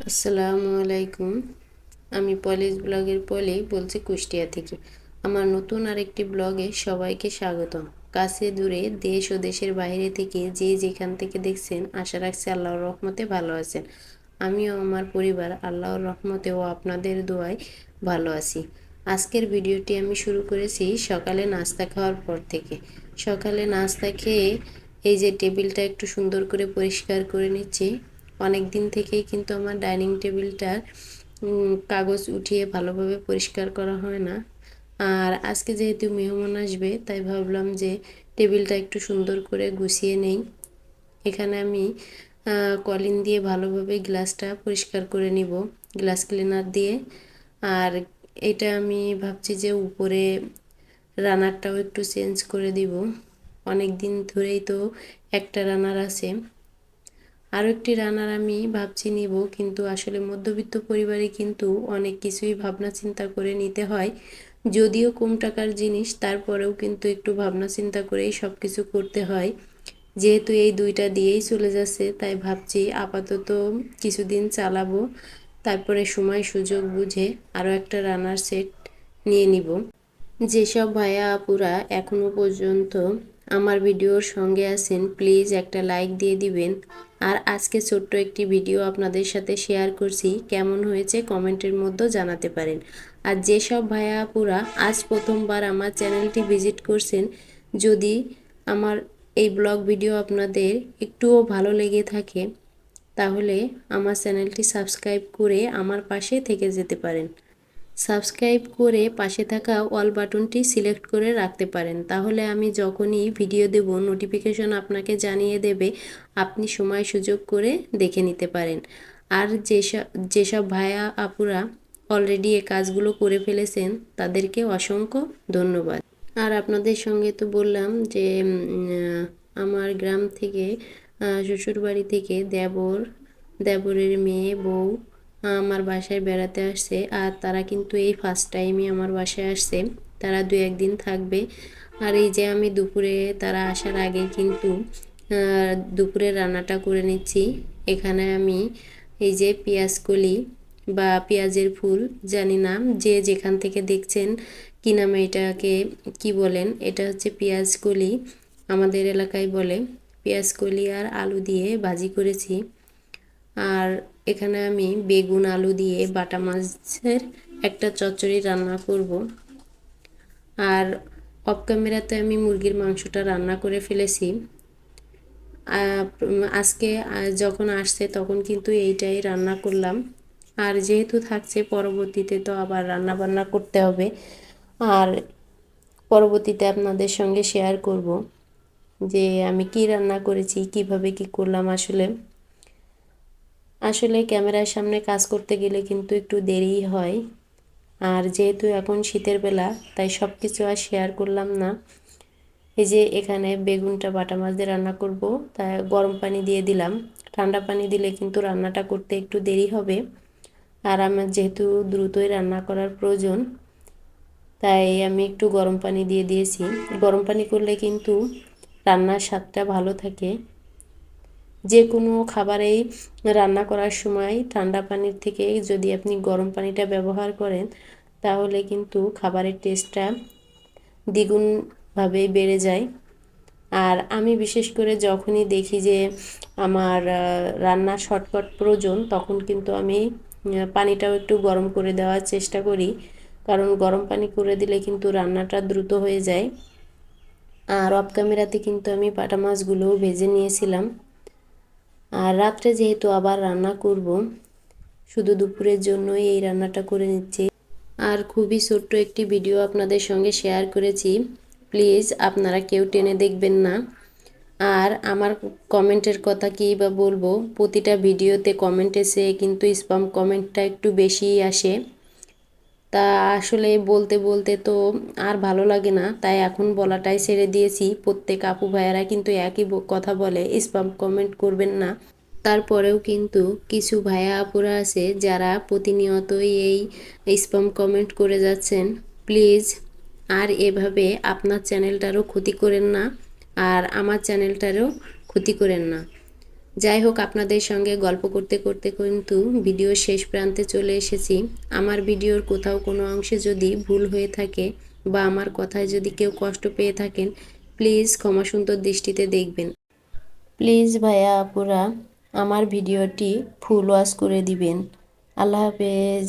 আসসালামু আলাইকুম। আমি পলিশ ব্লগের পলি বলছি কুষ্টিয়া থেকে। আমার নতুন আরেকটি ব্লগে সবাইকে স্বাগতম। কাছে দূরে দেশ ও দেশের বাইরে থেকে যে যেখান থেকে দেখছেন, আশা রাখছি আল্লাহর রহমতে ভালো আছেন। আমিও আমার পরিবার আল্লাহর রহমতে ও আপনাদের দোয়ায় ভালো আছি। আজকের ভিডিওটি আমি শুরু করেছি সকালে নাস্তা খাওয়ার পর থেকে। সকালে নাস্তা খেয়ে এই যে টেবিলটা একটু সুন্দর করে পরিষ্কার করে নিচ্ছি। অনেক দিন থেকেই কিন্তু আমার ডাইনিং টেবিলটার কাগজ উঠিয়ে ভালোভাবে পরিষ্কার করা হয় না। আর আজকে যেহেতু মেহমান আসবে, তাই ভাবলাম যে টেবিলটা একটু সুন্দর করে গুছিয়ে নেই। এখানে আমি কলিন দিয়ে ভালোভাবে গ্লাসটা পরিষ্কার করে নিব, গ্লাস ক্লিনার দিয়ে। আর এটা আমি ভাবছি যে উপরে রানারটাও একটু চেঞ্জ করে দিব। অনেক দিন ধরেই তো একটা রানার আছে। আরও একটি রান্নার আমি ভাবছি নিব, কিন্তু আসলে মধ্যবিত্ত পরিবারে কিন্তু অনেক কিছুই ভাবনা চিন্তা করে নিতে হয়। যদিও কম টাকার জিনিস, তারপরেও কিন্তু একটু ভাবনা চিন্তা করেই সব কিছু করতে হয়। যেহেতু এই দুইটা দিয়েই চলে যাচ্ছে, তাই ভাবছি আপাতত কিছুদিন চালাবো, তারপরে সময় সুযোগ বুঝে আরও একটা রানার সেট নিয়ে নিব। যেসব ভাইয়া আপুরা এখনও পর্যন্ত আমার ভিডিওর সঙ্গে আছেন, প্লিজ একটা লাইক দিয়ে দিবেন। আর আজকে ছোট্ট একটি ভিডিও আপনাদের সাথে শেয়ার করছি। কেমন হয়েছে কমেন্টের মধ্যে জানাতে পারেন। আর যেসব ভাইয়া আপুরা আজ প্রথমবার আমার চ্যানেলটি ভিজিট করছেন, যদি আমার এই ব্লগ ভিডিও আপনাদের একটুও ভালো লেগে থাকে, তাহলে আমার চ্যানেলটি সাবস্ক্রাইব করে আমার পাশে থেকে যেতে পারেন। সাবস্ক্রাইব করে পাশে থাকা অল বাটনটি সিলেক্ট করে রাখতে পারেন। তাহলে আমি যখনই ভিডিও দেব, নোটিফিকেশন আপনাকে জানিয়ে দেবে, আপনি সময় সুযোগ করে দেখে নিতে পারেন। আর যেসব যেসব ভাইয়া আপুরা অলরেডি এ কাজগুলো করে ফেলেছেন, তাদেরকে অসংখ্য ধন্যবাদ। আর আপনাদের সঙ্গে তো বললাম যে আমার গ্রাম থেকে শ্বশুরবাড়ি থেকে দেবর, দেবরের মেয়ে, বউ আমার বাসায় বেড়াতে আসছে আর তারা কিন্তু এই ফার্স্ট টাইমই আমার বাসায় আসছে। তারা দু একদিন থাকবে। আর এই যে আমি দুপুরে তারা আসার আগে কিন্তু দুপুরে রান্নাটা করে নিচ্ছি। এখানে আমি এই যে পেঁয়াজ কলি বা পেঁয়াজের ফুল, জানি না, যে যেখান থেকে দেখছেন কি নামে এটাকে, কি বলেন, এটা হচ্ছে পেঁয়াজ কলি। আমাদের এলাকায় বলে পেঁয়াজ কলি আর আলু দিয়ে ভাজি করেছি। আর এখানে আমি বেগুন, আলু দিয়ে বাটা মাছের একটা চচ্চড়ি রান্না করব। আর অফ ক্যামেরাতে আমি মুরগির মাংসটা রান্না করে ফেলেছি। আজকে যখন আসছে তখন কিন্তু এইটাই রান্না করলাম। আর যেহেতু থাকছে, পরবর্তীতে তো আবার রান্না বান্না করতে হবে। আর পরবর্তীতে আপনাদের সঙ্গে শেয়ার করব যে আমি কি রান্না করেছি, কীভাবে কি করলাম আসলে। আসলে ক্যামেরার সামনে কাজ করতে গেলে কিন্তু একটু দেরিই হয়। আর যেহেতু এখন শীতের বেলা, তাই সব কিছু আর শেয়ার করলাম না। এই যে এখানে বেগুনটা, বাটা মাছ দিয়ে রান্না করব তাই গরম পানি দিয়ে দিলাম। ঠান্ডা পানি দিলে কিন্তু রান্নাটা করতে একটু দেরি হবে। আর আমার যেহেতু দ্রুতই রান্না করার প্রয়োজন, তাই আমি একটু গরম পানি দিয়ে দিয়েছি। গরম পানি করলে কিন্তু রান্নার স্বাদটা ভালো থাকে। যে কোনো খাবারেই রান্না করার সময় ঠান্ডা পানির থেকে যদি আপনি গরম পানিটা ব্যবহার করেন, তাহলে কিন্তু খাবারের টেস্টটা দ্বিগুণভাবে বেড়ে যায়। আর আমি বিশেষ করে যখনই দেখি যে আমার রান্না শর্টকাট প্রয়োজন, তখন কিন্তু আমি পানিটাও একটু গরম করে দেওয়ার চেষ্টা করি। কারণ গরম পানি করে দিলে কিন্তু রান্নাটা দ্রুত হয়ে যায়। আর অফ ক্যামেরাতে কিন্তু আমি পাটা মাছগুলোও ভেজে নিয়েছিলাম। আর রাত্রে যেহেতু আবার রান্না করব, শুধু দুপুরের জন্যই এই রান্নাটা করে নিচ্ছি। আর খুবই ছোট্ট একটি ভিডিও আপনাদের সঙ্গে শেয়ার করেছি। প্লিজ আপনারা কেউ টেনে দেখবেন না। আর আমার কমেন্টের কথা কী বা বলব, প্রতিটা ভিডিওতে কমেন্ট এসে কিন্তু স্পাম কমেন্টটা একটু বেশিই আসে। তা আসলে বলতে বলতে তো আর ভালো লাগে না। তাই এখন বলাটাই ছেড়ে দিয়েছি। প্রত্যেক আপু ভাইয়ারা কিন্তু একই কথা বলে স্পাম কমেন্ট করবেন না। তারপরেও কিন্তু কিছু ভাইয়া আপুরা আছে যারা প্রতিনিয়তই এই স্পাম কমেন্ট করে যাচ্ছেন। প্লিজ আর এভাবে আপনার চ্যানেলটারও ক্ষতি করেন না। আর আমার চ্যানেলটারও ক্ষতি করেন না। যাই হোক, আপনাদের সঙ্গে গল্প করতে করতে কিন্তু ভিডিও শেষ প্রান্তে চলে এসেছি। আমার ভিডিওর কোথাও কোনো অংশে যদি ভুল হয়ে থাকে বা আমার কথায় যদি কেউ কষ্ট পেয়ে থাকেন, প্লিজ ক্ষমাসুন্দর দৃষ্টিতে দেখবেন। প্লিজ ভাইয়া, আপুরা, আমার ভিডিওটি ফুল ওয়াশ করে দিবেন। আল্লাহ হাফেজ।